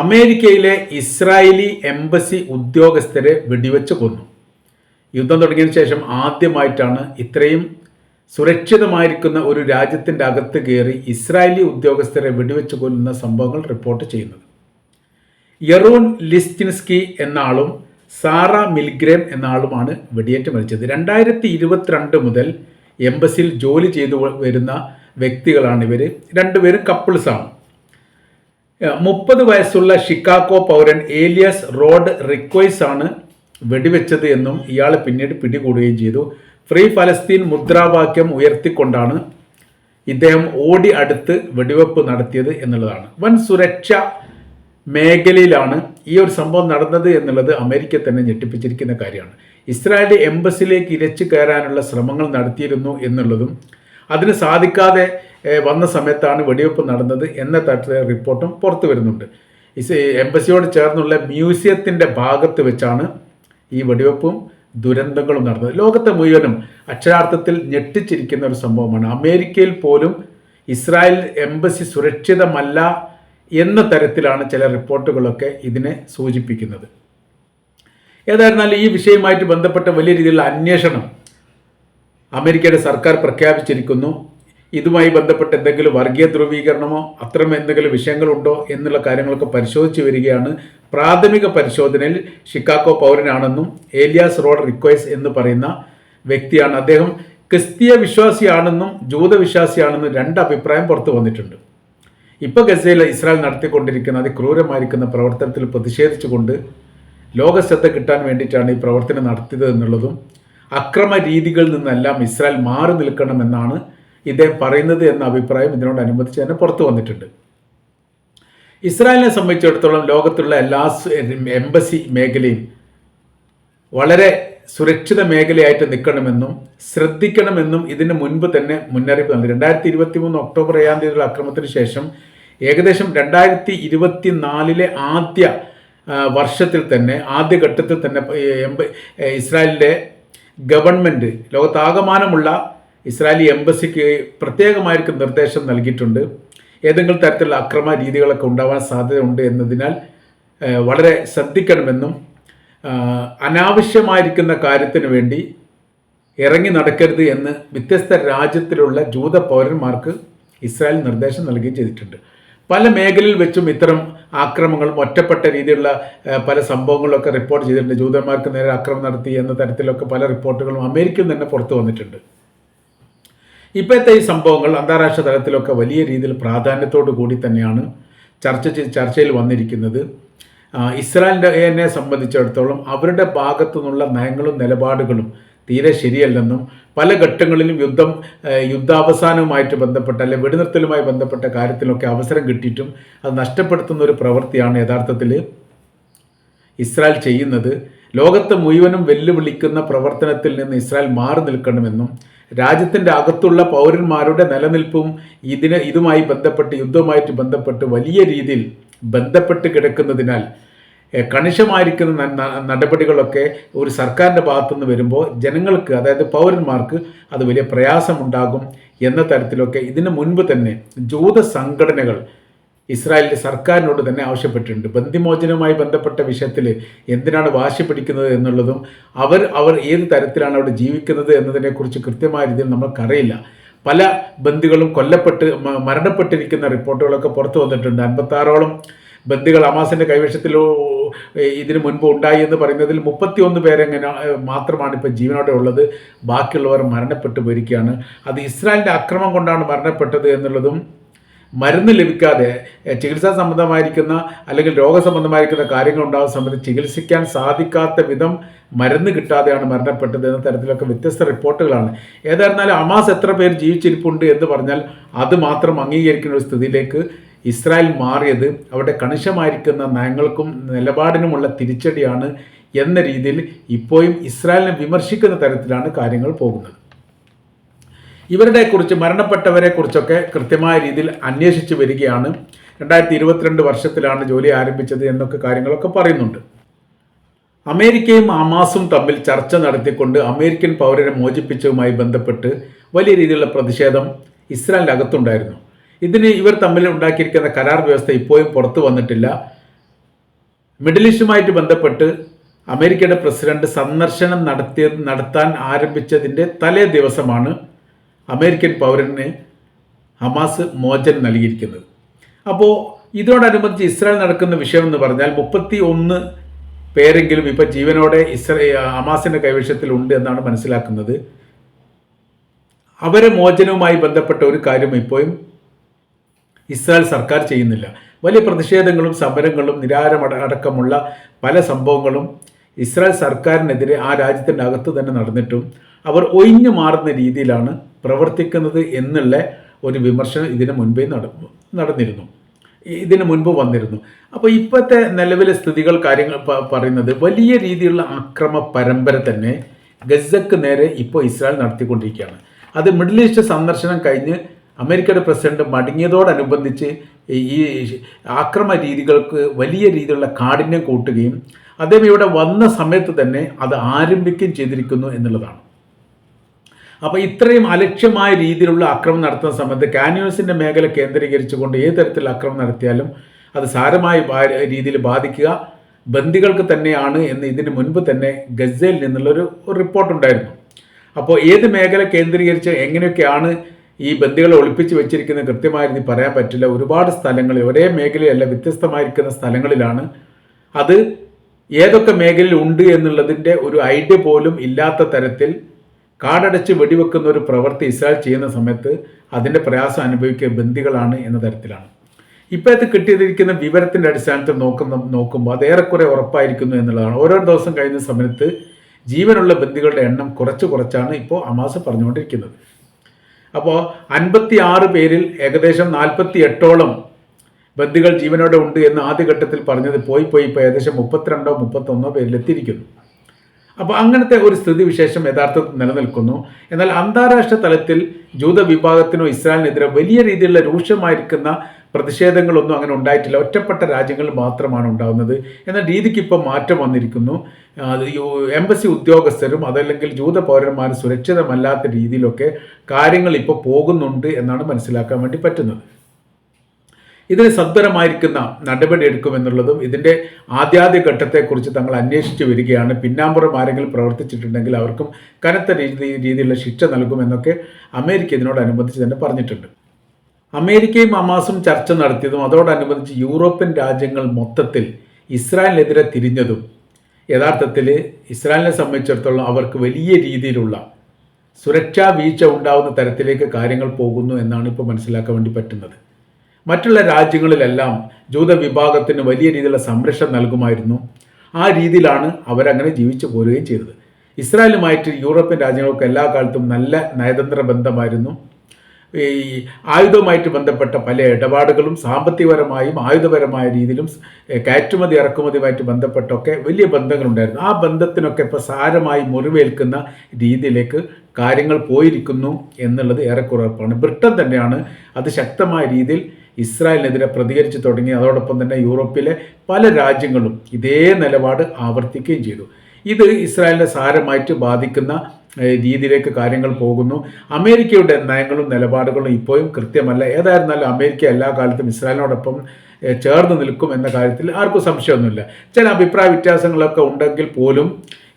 അമേരിക്കയിലെ Israeli embassy ഉദ്യോഗസ്ഥരെ വെടിവെച്ച് കൊന്നു. യുദ്ധം തുടങ്ങിയതിനു ശേഷം ആദ്യമായിട്ടാണ് ഇത്രയും സുരക്ഷിതമായിരിക്കുന്ന ഒരു രാജ്യത്തിന്റെ അകത്ത് കയറി ഇസ്രായേലി ഉദ്യോഗസ്ഥരെ വെടിവെച്ച് കൊല്ലുന്ന സംഭവങ്ങൾ റിപ്പോർട്ട് ചെയ്യുന്നത്. യറൂൺ ലിസ്റ്റിൻസ്കി എന്ന ആളും സാറ മിൽഗ്രേം എന്ന ആളുമാണ് വെടിയേറ്റ് മരിച്ചത്. രണ്ടായിരത്തി ഇരുപത്തിരണ്ട് മുതൽ എംബസിയിൽ ജോലി ചെയ്തു വരുന്ന വ്യക്തികളാണ് ഇവർ രണ്ടുപേരും കപ്പിൾസാണ്. മുപ്പത് വയസ്സുള്ള ഷിക്കാഗോ പൗരൻ ഏലിയസ് റോഡ് റിക്വൈസ് ആണ് വെടിവെച്ചത് എന്നും ഇയാൾ പിന്നീട് പിടികൂടുകയും ചെയ്തു. ഫ്രീ ഫലസ്തീൻ മുദ്രാവാക്യം ഉയർത്തിക്കൊണ്ടാണ് ഇദ്ദേഹം ഓടി അടുത്ത് വെടിവെപ്പ് നടത്തിയത് എന്നുള്ളതാണ്. വൻ സുരക്ഷ മേഖലയിലാണ് ഈ ഒരു സംഭവം നടന്നത് എന്നുള്ളത് അമേരിക്ക തന്നെ ഞെട്ടിപ്പിച്ചിരിക്കുന്ന കാര്യമാണ്. ഇസ്രായേലിന്റെ എംബസിലേക്ക് ഇരച്ചു കയറാനുള്ള ശ്രമങ്ങൾ നടത്തിയിരുന്നു എന്നുള്ളതും അതിന് സാധിക്കാതെ വന്ന സമയത്താണ് വെടിവെപ്പ് നടന്നത് എന്ന തരത്തിലെ റിപ്പോർട്ടും പുറത്തു വരുന്നുണ്ട്. എംബസിയോട് ചേർന്നുള്ള മ്യൂസിയത്തിന്റെ ഭാഗത്ത് വെച്ചാണ് ഈ വെടിവെപ്പും ദുരന്തങ്ങളും നടന്നത്. ലോകത്തെ മുഴുവനും അക്ഷരാർത്ഥത്തിൽ ഞെട്ടിച്ചിരിക്കുന്ന ഒരു സംഭവമാണ്. അമേരിക്കയിൽ പോലും ഇസ്രായേൽ എംബസി സുരക്ഷിതമല്ല എന്ന തരത്തിലാണ് ചില റിപ്പോർട്ടുകളൊക്കെ ഇതിനെ സൂചിപ്പിക്കുന്നത്. ഏതായിരുന്നാലും ഈ വിഷയവുമായിട്ട് ബന്ധപ്പെട്ട വലിയ രീതിയിലുള്ള അന്വേഷണം അമേരിക്കയുടെ സർക്കാർ പ്രഖ്യാപിച്ചിരിക്കുന്നു. ഇതുമായി ബന്ധപ്പെട്ട് എന്തെങ്കിലും വർഗീയ ധ്രുവീകരണമോ അത്തരം എന്തെങ്കിലും വിഷയങ്ങളുണ്ടോ എന്നുള്ള കാര്യങ്ങളൊക്കെ പരിശോധിച്ച് വരികയാണ്. പ്രാഥമിക പരിശോധനയിൽ ഷിക്കാഗോ പൗരനാണെന്നും ഏലിയാസ് റോഡ് റിക്വയസ് എന്ന് പറയുന്ന വ്യക്തിയാണ്. അദ്ദേഹം ക്രിസ്തീയ വിശ്വാസിയാണെന്നും ജൂതവിശ്വാസിയാണെന്നും രണ്ട് അഭിപ്രായം പുറത്തു വന്നിട്ടുണ്ട്. ഇപ്പോൾ ഗസയിൽ ഇസ്രായേൽ നടത്തിക്കൊണ്ടിരിക്കുന്ന അതിക്രൂരമായിരിക്കുന്ന പ്രവർത്തനത്തിൽ പ്രതിഷേധിച്ചുകൊണ്ട് ലോക ശ്രദ്ധ കിട്ടാൻ വേണ്ടിയിട്ടാണ് ഈ പ്രവർത്തനം നടത്തിയത് എന്നുള്ളതും അക്രമ രീതികളിൽ നിന്നെല്ലാം ഇസ്രായേൽ മാറി നിൽക്കണമെന്നാണ് ഇദ്ദേഹം പറയുന്നത് എന്ന അഭിപ്രായം ഇതിനോടനുബന്ധിച്ച് തന്നെ പുറത്തു വന്നിട്ടുണ്ട്. ഇസ്രായേലിനെ സംബന്ധിച്ചിടത്തോളം ലോകത്തുള്ള എല്ലാ എംബസി മേഖലയും വളരെ സുരക്ഷിത മേഖലയായിട്ട് നിൽക്കണമെന്നും ശ്രദ്ധിക്കണമെന്നും ഇതിന് മുൻപ് തന്നെ മുന്നറിയിപ്പ് നൽകി. രണ്ടായിരത്തി ഇരുപത്തി മൂന്ന് ഒക്ടോബർ ഏഴാം തീയതിയുള്ള അക്രമത്തിന് ശേഷം ഏകദേശം രണ്ടായിരത്തി ഇരുപത്തി നാലിലെ ആദ്യ വർഷത്തിൽ തന്നെ ആദ്യഘട്ടത്തിൽ തന്നെ ഇസ്രായേലിന്റെ ഗവൺമെന്റ് ലോകത്താകമാനമുള്ള ഇസ്രായേലി എംബസിക്ക് പ്രത്യേകമായിരിക്കും നിർദ്ദേശം നൽകിയിട്ടുണ്ട്. ഏതെങ്കിലും തരത്തിലുള്ള അക്രമ രീതികളൊക്കെ ഉണ്ടാവാൻ സാധ്യതയുണ്ട് എന്നതിനാൽ വളരെ ശ്രദ്ധിക്കണമെന്നും അനാവശ്യമായിരിക്കുന്ന കാര്യത്തിന് വേണ്ടി ഇറങ്ങി നടക്കരുത് എന്ന് വ്യത്യസ്ത രാജ്യത്തിലുള്ള ജൂത പൗരന്മാർക്ക് ഇസ്രായേൽ നിർദ്ദേശം നൽകുകയും ചെയ്തിട്ടുണ്ട്. പല മേഖലയിൽ വെച്ചും ഇത്തരം ആക്രമങ്ങളും ഒറ്റപ്പെട്ട രീതിയിലുള്ള പല സംഭവങ്ങളൊക്കെ റിപ്പോർട്ട് ചെയ്തിട്ടുണ്ട്. ജൂതന്മാർക്ക് നേരെ ആക്രമണം നടത്തി എന്ന തരത്തിലൊക്കെ പല റിപ്പോർട്ടുകളും അമേരിക്കയിൽ തന്നെ പുറത്തു വന്നിട്ടുണ്ട്. ഇപ്പോഴത്തെ ഈ സംഭവങ്ങൾ അന്താരാഷ്ട്ര തലത്തിലൊക്കെ വലിയ രീതിയിൽ പ്രാധാന്യത്തോടു കൂടി തന്നെയാണ് ചർച്ച ചർച്ചയിൽ വന്നിരിക്കുന്നത്. ഇസ്രായേലിനെ സംബന്ധിച്ചിടത്തോളം അവരുടെ ഭാഗത്തു നിന്നുള്ള നയങ്ങളും നിലപാടുകളും തീരെ ശരിയല്ലെന്നും പല ഘട്ടങ്ങളിലും യുദ്ധം യുദ്ധാവസാനവുമായിട്ട് ബന്ധപ്പെട്ട അല്ലെ വെടിനിർത്തലുമായി ബന്ധപ്പെട്ട കാര്യത്തിലൊക്കെ അവസരം കിട്ടിയിട്ടും അത് നഷ്ടപ്പെടുത്തുന്ന ഒരു പ്രവൃത്തിയാണ് യഥാർത്ഥത്തിൽ ഇസ്രായേൽ ചെയ്യുന്നത്. ലോകത്തെ മുഴുവനും വെല്ലുവിളിക്കുന്ന പ്രവർത്തനത്തിൽ നിന്ന് ഇസ്രായേൽ മാറി നിൽക്കണമെന്നും രാജ്യത്തിന്റെ അകത്തുള്ള പൗരന്മാരുടെ നിലനിൽപ്പും ഇതിന് ഇതുമായി ബന്ധപ്പെട്ട് യുദ്ധവുമായിട്ട് ബന്ധപ്പെട്ട് വലിയ രീതിയിൽ ബന്ധപ്പെട്ട് കിടക്കുന്നതിനാൽ കണിശമായിരിക്കുന്ന നടപടികളൊക്കെ ഒരു സർക്കാരിന്റെ ഭാഗത്തുനിന്ന് വരുമ്പോൾ ജനങ്ങൾക്ക് അതായത് പൗരന്മാർക്ക് അത് വലിയ പ്രയാസമുണ്ടാകും എന്ന തരത്തിലൊക്കെ ഇതിന് മുൻപ് തന്നെ ജൂത സംഘടനകൾ ഇസ്രായേലിന്റെ സർക്കാരിനോട് തന്നെ ആവശ്യപ്പെട്ടിട്ടുണ്ട്. ബന്ധിമോചനവുമായി ബന്ധപ്പെട്ട വിഷയത്തിൽ എന്തിനാണ് വാശി പിടിക്കുന്നത് എന്നുള്ളതും അവർ അവർ ഏത് തരത്തിലാണ് അവിടെ ജീവിക്കുന്നത് എന്നതിനെക്കുറിച്ച് കൃത്യമായ രീതിയിൽ നമുക്കറിയില്ല പല ബന്ദികളും കൊല്ലപ്പെട്ട് മരണപ്പെട്ടിരിക്കുന്ന റിപ്പോർട്ടുകളൊക്കെ പുറത്തു വന്നിട്ടുണ്ട്. അൻപത്താറോളം ബന്ദികൾ അമാസിന്റെ കൈവശത്തിൽ ഇതിനു മുൻപ് ഉണ്ടായി എന്ന് പറയുന്നതിൽ മുപ്പത്തിയൊന്ന് പേരെങ്ങനെ മാത്രമാണ് ഇപ്പോൾ ജീവനോടെ ഉള്ളത്. ബാക്കിയുള്ളവർ മരണപ്പെട്ടു പോയിരിക്കുകയാണ്. അത് ഇസ്രായേലിന്റെ അക്രമം കൊണ്ടാണ് മരണപ്പെട്ടത് എന്നുള്ളതും മരുന്ന് ലഭിക്കാതെ ചികിത്സാ സംബന്ധമായിരിക്കുന്ന അല്ലെങ്കിൽ രോഗസംബന്ധമായിരിക്കുന്ന കാര്യങ്ങൾ ഉണ്ടാകുന്ന സമയത്ത് ചികിത്സിക്കാൻ സാധിക്കാത്ത വിധം മരുന്ന് കിട്ടാതെയാണ് മരണപ്പെട്ടത് എന്ന തരത്തിലൊക്കെ വ്യത്യസ്ത റിപ്പോർട്ടുകളാണ്. ഏതായിരുന്നാലും അമാസ് എത്ര പേർ ജീവിച്ചിരിപ്പുണ്ട് എന്ന് പറഞ്ഞാൽ അത് മാത്രം അംഗീകരിക്കുന്ന ഒരു സ്ഥിതിയിലേക്ക് ഇസ്രായേൽ മാറിയത് അവിടെ കണിശമായിരിക്കുന്ന നയങ്ങൾക്കും നിലപാടിനുമുള്ള തിരിച്ചടിയാണ് എന്ന രീതിയിൽ ഇപ്പോഴും ഇസ്രായേലിനെ വിമർശിക്കുന്ന തരത്തിലാണ് കാര്യങ്ങൾ പോകുന്നത്. ഇവരുടെ കുറിച്ച് മരണപ്പെട്ടവരെ കുറിച്ചൊക്കെ കൃത്യമായ രീതിയിൽ അന്വേഷിച്ച് വരികയാണ്. രണ്ടായിരത്തി ഇരുപത്തിരണ്ട് വർഷത്തിലാണ് ജോലി ആരംഭിച്ചത് എന്നൊക്കെ കാര്യങ്ങളൊക്കെ പറയുന്നുണ്ട്. അമേരിക്കയും ഹമാസും തമ്മിൽ ചർച്ച നടത്തിക്കൊണ്ട് അമേരിക്കൻ പൗരരെ മോചിപ്പിച്ചതുമായി ബന്ധപ്പെട്ട് വലിയ രീതിയിലുള്ള പ്രതിഷേധം ഇസ്രായേലിന്റെ അകത്തുണ്ടായിരുന്നു ഇതിന് ഇവർ തമ്മിൽ ഉണ്ടാക്കിയിരിക്കുന്ന കരാർ വ്യവസ്ഥ ഇപ്പോഴും പുറത്തു വന്നിട്ടില്ല. മിഡിൽ ഈസ്റ്റുമായിട്ട് ബന്ധപ്പെട്ട് അമേരിക്കയുടെ പ്രസിഡന്റ് സന്ദർശനം നടത്തിയ നടത്താൻ ആരംഭിച്ചതിന്റെ തലേ ദിവസമാണ് അമേരിക്കൻ പൗരന് ഹമാസ് മോചനം നൽകിയിരിക്കുന്നത്. അപ്പോൾ ഇതിനോടനുബന്ധിച്ച് ഇസ്രായേൽ നടക്കുന്ന വിഷയം എന്ന് പറഞ്ഞാൽ മുപ്പത്തി ഒന്ന് പേരെങ്കിലും ഇപ്പോൾ ജീവനോടെ ഇസ്രേ ഹമാസിന്റെ കൈവശത്തിലുണ്ട് എന്നാണ് മനസ്സിലാക്കുന്നത്. അവരെ മോചനവുമായി ബന്ധപ്പെട്ട ഒരു കാര്യം ഇപ്പോഴും ഇസ്രായേൽ സർക്കാർ ചെയ്യുന്നില്ല. വലിയ പ്രതിഷേധങ്ങളും സമരങ്ങളും നിരാരമടക്കമുള്ള പല സംഭവങ്ങളും ഇസ്രായേൽ സർക്കാരിനെതിരെ ആ രാജ്യത്തിന്റെ അകത്ത് തന്നെ നടന്നിട്ടും അവർ ഒഴിഞ്ഞു മാറുന്ന രീതിയിലാണ് പ്രവർത്തിക്കുന്നത് എന്നുള്ള ഒരു വിമർശനം ഇതിനു മുൻപേ നട നടന്നിരുന്നു. ഇതിനു മുൻപ് വന്നിരുന്നു. അപ്പോൾ ഇപ്പോഴത്തെ നിലവിലെ സ്ഥിതികൾ കാര്യങ്ങൾ പറയുന്നത് വലിയ രീതിയിലുള്ള അക്രമ പരമ്പര തന്നെ ഗസക്ക് നേരെ ഇപ്പോൾ ഇസ്രായേൽ നടത്തിക്കൊണ്ടിരിക്കുകയാണ്. അത് മിഡിൽ ഈസ്റ്റ് സന്ദർശനം കഴിഞ്ഞ് അമേരിക്കയുടെ പ്രസിഡന്റ് മടങ്ങിയതോടനുബന്ധിച്ച് ഈ ആക്രമ രീതികൾക്ക് വലിയ രീതിയിലുള്ള കാഠിന്യം കൂട്ടുകയും അദ്ദേഹം ഇവിടെ വന്ന സമയത്ത് തന്നെ അത് ആരംഭിക്കുകയും ചെയ്തിരിക്കുന്നു എന്നുള്ളതാണ്. അപ്പോൾ ഇത്രയും അലക്ഷ്യമായ രീതിയിലുള്ള അക്രമം നടത്തുന്ന സമയത്ത് കാന്യൂസിന്റെ മേഖല കേന്ദ്രീകരിച്ചുകൊണ്ട് ഏത് തരത്തിൽ അക്രമം നടത്തിയാലും അത് സാരമായ രീതിയിൽ ബാധിക്കുക. ബന്ദികൾക്ക് തന്നെയാണ് എന്ന് ഇതിന് മുൻപ് തന്നെ ഗസയിൽ നിന്നുള്ളൊരു റിപ്പോർട്ടുണ്ടായിരുന്നു അപ്പോൾ ഏത് മേഖല കേന്ദ്രീകരിച്ച് എങ്ങനെയൊക്കെയാണ് ഈ ബന്ദികളെ ഒളിപ്പിച്ച് വെച്ചിരിക്കുന്നത് കൃത്യമായി പറയാൻ പറ്റില്ല. ഒരുപാട് സ്ഥലങ്ങളിൽ ഒരേ മേഖലയല്ല വ്യത്യസ്തമായിരിക്കുന്ന സ്ഥലങ്ങളിലാണ് അത് ഏതൊക്കെ മേഖലയിൽ ഉണ്ട് എന്നുള്ളതിന്റെ ഒരു ഐഡിയ പോലും ഇല്ലാത്ത തരത്തിൽ കാടടച്ച് വെടിവെക്കുന്ന ഒരു പ്രവൃത്തി ഇസ്രായേൽ ചെയ്യുന്ന സമയത്ത് അതിന്റെ പ്രയാസം അനുഭവിക്കുക ബന്ദികളാണ് എന്ന തരത്തിലാണ്. ഇപ്പോഴത്തെ കിട്ടിയിരിക്കുന്ന വിവരത്തിന്റെ അടിസ്ഥാനത്തിൽ നോക്കുന്ന നോക്കുമ്പോൾ അത് ഏറെക്കുറെ ഉറപ്പായിരിക്കുന്നു എന്നുള്ളതാണ്. ഓരോ ദിവസം കഴിയുന്ന സമയത്ത് ജീവനുള്ള ബന്ദികളുടെ എണ്ണം കുറച്ച് കുറച്ചാണ് ഇപ്പോൾ അമാസ് പറഞ്ഞുകൊണ്ടിരിക്കുന്നത്. അപ്പോൾ അൻപത്തി ആറ് പേരിൽ ഏകദേശം നാൽപ്പത്തി എട്ടോളം ബന്ദികൾ ജീവനോടെ ഉണ്ട് എന്ന് ആദ്യഘട്ടത്തിൽ പറഞ്ഞത് പോയി പോയി ഇപ്പോൾ ഏകദേശം മുപ്പത്തിരണ്ടോ മുപ്പത്തൊന്നോ പേരിൽ എത്തിയിരിക്കുന്നു. അപ്പോൾ അങ്ങനത്തെ ഒരു സ്ഥിതിവിശേഷം യഥാർത്ഥത്തിൽ നിലനിൽക്കുന്നു. എന്നാൽ അന്താരാഷ്ട്ര തലത്തിൽ ജൂത വിഭാഗത്തിനോ ഇസ്രായേലിനെതിരെ വലിയ രീതിയിലുള്ള രൂക്ഷമായിരിക്കുന്ന പ്രതിഷേധങ്ങളൊന്നും അങ്ങനെ ഉണ്ടായിട്ടില്ല. ഒറ്റപ്പെട്ട രാജ്യങ്ങൾ മാത്രമാണ് ഉണ്ടാകുന്നത് എന്ന രീതിക്ക് ഇപ്പോൾ മാറ്റം വന്നിരിക്കുന്നു. എംബസി ഉദ്യോഗസ്ഥരും അതല്ലെങ്കിൽ ജൂത പൗരന്മാരും സുരക്ഷിതമല്ലാത്ത രീതിയിലൊക്കെ കാര്യങ്ങൾ ഇപ്പോൾ പോകുന്നുണ്ട് എന്നാണ് മനസ്സിലാക്കാൻ വേണ്ടി പറ്റുന്നത്. ഇതിന് സത്വരമായിരിക്കുന്ന നടപടി എടുക്കുമെന്നുള്ളതും ഇതിന്റെ ആദ്യാദ്യ ഘട്ടത്തെക്കുറിച്ച് തങ്ങൾ അന്വേഷിച്ച് വരികയാണ്. പിന്നാമ്പുറം ആരെങ്കിലും പ്രവർത്തിച്ചിട്ടുണ്ടെങ്കിൽ അവർക്കും കനത്ത രീതി രീതിയിലുള്ള ശിക്ഷ നൽകുമെന്നൊക്കെ അമേരിക്ക ഇതിനോടനുബന്ധിച്ച് തന്നെ പറഞ്ഞിട്ടുണ്ട്. അമേരിക്കയും ഹമാസും ചർച്ച നടത്തിയതും അതോടനുബന്ധിച്ച് യൂറോപ്യൻ രാജ്യങ്ങൾ മൊത്തത്തിൽ ഇസ്രായേലിനെതിരെ തിരിഞ്ഞതും യഥാർത്ഥത്തിൽ ഇസ്രായേലിനെ സംബന്ധിച്ചിടത്തോളം അവർക്ക് വലിയ രീതിയിലുള്ള സുരക്ഷാ വീഴ്ച ഉണ്ടാവുന്ന തരത്തിലേക്ക് കാര്യങ്ങൾ പോകുന്നു എന്നാണ് ഇപ്പോൾ മനസ്സിലാക്കാൻ വേണ്ടി പറ്റുന്നത്. മറ്റുള്ള രാജ്യങ്ങളിലെല്ലാം ജൂത വിഭാഗത്തിന് വലിയ രീതിയിലുള്ള സംരക്ഷണം നൽകുമായിരുന്നു. ആ രീതിയിലാണ് അവരങ്ങനെ ജീവിച്ചു പോരുകയും ചെയ്തത്. ഇസ്രായേലുമായിട്ട് യൂറോപ്യൻ രാജ്യങ്ങൾക്ക് എല്ലാ കാലത്തും നല്ല നയതന്ത്ര ബന്ധമായിരുന്നു. ഈ ആയുധവുമായിട്ട് ബന്ധപ്പെട്ട പല ഇടപാടുകളും സാമ്പത്തികപരമായും ആയുധപരമായ രീതിയിലും കയറ്റുമതി ഇറക്കുമതിയുമായിട്ട് ബന്ധപ്പെട്ടൊക്കെ വലിയ ബന്ധങ്ങളുണ്ടായിരുന്നു. ആ ബന്ധത്തിനൊക്കെ ഇപ്പോൾ സാരമായി മുറിവേൽക്കുന്ന രീതിയിലേക്ക് കാര്യങ്ങൾ പോയിരിക്കുന്നു എന്നുള്ളത് ഏറെക്കുറെ ഉറപ്പാണ്. ബ്രിട്ടൻ തന്നെയാണ് അത് ശക്തമായ രീതിയിൽ ഇസ്രായേലിനെതിരെ പ്രതികരിച്ചു തുടങ്ങി. അതോടൊപ്പം തന്നെ യൂറോപ്പിലെ പല രാജ്യങ്ങളും ഇതേ നിലപാട് ആവർത്തിക്കുകയും ചെയ്തു. ഇത് ഇസ്രായേലിനെ സാരമായിട്ട് ബാധിക്കുന്ന രീതിയിലേക്ക് കാര്യങ്ങൾ പോകുന്നു. അമേരിക്കയുടെ നയങ്ങളും നിലപാടുകളും ഇപ്പോഴും കൃത്യമല്ല. ഏതായിരുന്നാലും അമേരിക്ക എല്ലാ കാലത്തും ഇസ്രായേലിനോടൊപ്പം ചേർന്ന് നിൽക്കും എന്ന കാര്യത്തിൽ ആർക്കും സംശയമൊന്നുമില്ല. ചില അഭിപ്രായ വ്യത്യാസങ്ങളൊക്കെ ഉണ്ടെങ്കിൽ പോലും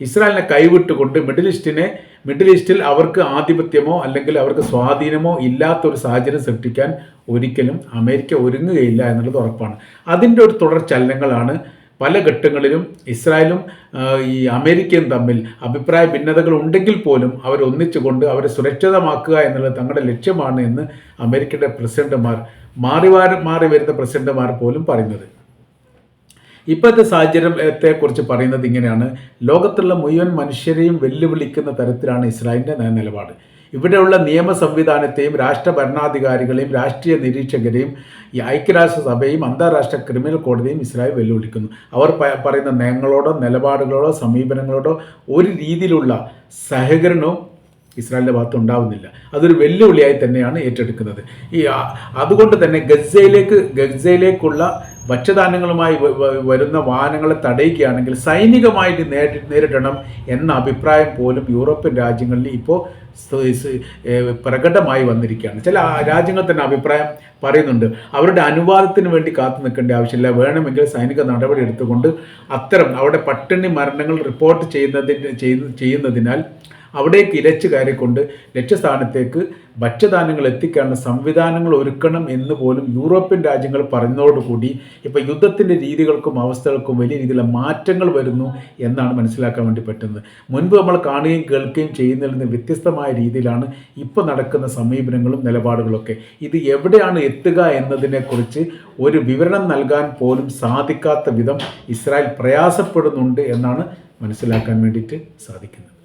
ഇസ്രായേലിനെ കൈവിട്ടുകൊണ്ട് മിഡിൽ ഈസ്റ്റിനെ മിഡിൽ ഈസ്റ്റിൽ അവർക്ക് ആധിപത്യമോ അല്ലെങ്കിൽ അവർക്ക് സ്വാധീനമോ ഇല്ലാത്തൊരു സാഹചര്യം സൃഷ്ടിക്കാൻ ഒരിക്കലും അമേരിക്ക ഒരുങ്ങുകയില്ല എന്നുള്ളത് ഉറപ്പാണ്. അതിന്റെ ഒരു തുടർ ചലനങ്ങളാണ് പല ഘട്ടങ്ങളിലും ഇസ്രായേലും ഈ അമേരിക്കയും തമ്മിൽ അഭിപ്രായ ഭിന്നതകൾ ഉണ്ടെങ്കിൽ പോലും അവരൊന്നിച്ചുകൊണ്ട് അവരെ സുരക്ഷിതമാക്കുക എന്നുള്ളത് തങ്ങളുടെ ലക്ഷ്യമാണ് എന്ന് അമേരിക്കയുടെ പ്രസിഡന്റുമാർ മാറി മാറി വരുന്ന പ്രസിഡന്റുമാർ പോലും പറയുന്നത്. ഇപ്പോഴത്തെ സാഹചര്യത്തെക്കുറിച്ച് പറയുന്നത് ഇങ്ങനെയാണ്. ലോകത്തുള്ള മുഴുവൻ മനുഷ്യരെയും വെല്ലുവിളിക്കുന്ന തരത്തിലാണ് ഇസ്രായേലിന്റെ നിലപാട് ഇവിടെയുള്ള നിയമ സംവിധാനത്തെയും രാഷ്ട്ര ഭരണാധികാരികളെയും രാഷ്ട്രീയ നിരീക്ഷകരെയും ഈ ഐക്യരാഷ്ട്ര സഭയും അന്താരാഷ്ട്ര ക്രിമിനൽ കോടതിയും ഇസ്രായേൽ വെല്ലുവിളിക്കുന്നു. അവർ പറയുന്ന നയങ്ങളോടോ നിലപാടുകളോടോ സമീപനങ്ങളോടോ ഒരു രീതിയിലുള്ള സഹകരണവും ഇസ്രായേലിന്റെ ഭാഗത്ത് ഉണ്ടാവുന്നില്ല. അതൊരു വെല്ലുവിളിയായി തന്നെയാണ് ഏറ്റെടുക്കുന്നത്. ഈ അതുകൊണ്ട് തന്നെ ഗസയിലേക്ക് ഗസയിലേക്കുള്ള ഭക്ഷ്യധാന്യങ്ങളുമായി വരുന്ന വാഹനങ്ങളെ തടയുകയാണെങ്കിൽ സൈനികമായിട്ട് നേരി നേരിടണം എന്ന അഭിപ്രായം പോലും യൂറോപ്യൻ രാജ്യങ്ങളിൽ ഇപ്പോൾ പ്രകടമായി വന്നിരിക്കുകയാണ്. ചില രാജ്യങ്ങൾ തന്നെ അഭിപ്രായം പറയുന്നുണ്ട്. അവരുടെ അനുവാദത്തിന് വേണ്ടി കാത്തു നിൽക്കേണ്ട ആവശ്യമില്ല. വേണമെങ്കിൽ സൈനിക നടപടി എടുത്തുകൊണ്ട് അത്തരം അവിടെ പട്ടിണി മരണങ്ങൾ റിപ്പോർട്ട് ചെയ്യുന്നതിന് ചെയ്യുന്ന- ചെയ്യുന്നതിനാൽ അവിടേക്ക് ഇരച്ചു കയറിക്കൊണ്ട് ലക്ഷ്യസ്ഥാനത്തേക്ക് ഭക്ഷ്യധാന്യങ്ങൾ എത്തിക്കാനുള്ള സംവിധാനങ്ങൾ ഒരുക്കണം എന്ന് പോലും യൂറോപ്യൻ രാജ്യങ്ങൾ പറഞ്ഞതോടുകൂടി ഇപ്പോൾ യുദ്ധത്തിന്റെ രീതികൾക്കും അവസ്ഥകൾക്കും വലിയ രീതിയിലുള്ള മാറ്റങ്ങൾ വരുന്നു എന്നാണ് മനസ്സിലാക്കാൻ വേണ്ടി പറ്റുന്നത്. മുൻപ് നമ്മൾ കാണുകയും കേൾക്കുകയും ചെയ്യുന്നതിൽ നിന്ന് വ്യത്യസ്തമായ രീതിയിലാണ് ഇപ്പോൾ നടക്കുന്ന സമീപനങ്ങളും നിലപാടുകളൊക്കെ. ഇത് എവിടെയാണ് എത്തുക എന്നതിനെക്കുറിച്ച് ഒരു വിവരണം നൽകാൻ പോലും സാധിക്കാത്ത വിധം ഇസ്രായേൽ പ്രയാസപ്പെടുന്നുണ്ട് എന്നാണ് മനസ്സിലാക്കാൻ വേണ്ടിയിട്ട് സാധിക്കുന്നത്.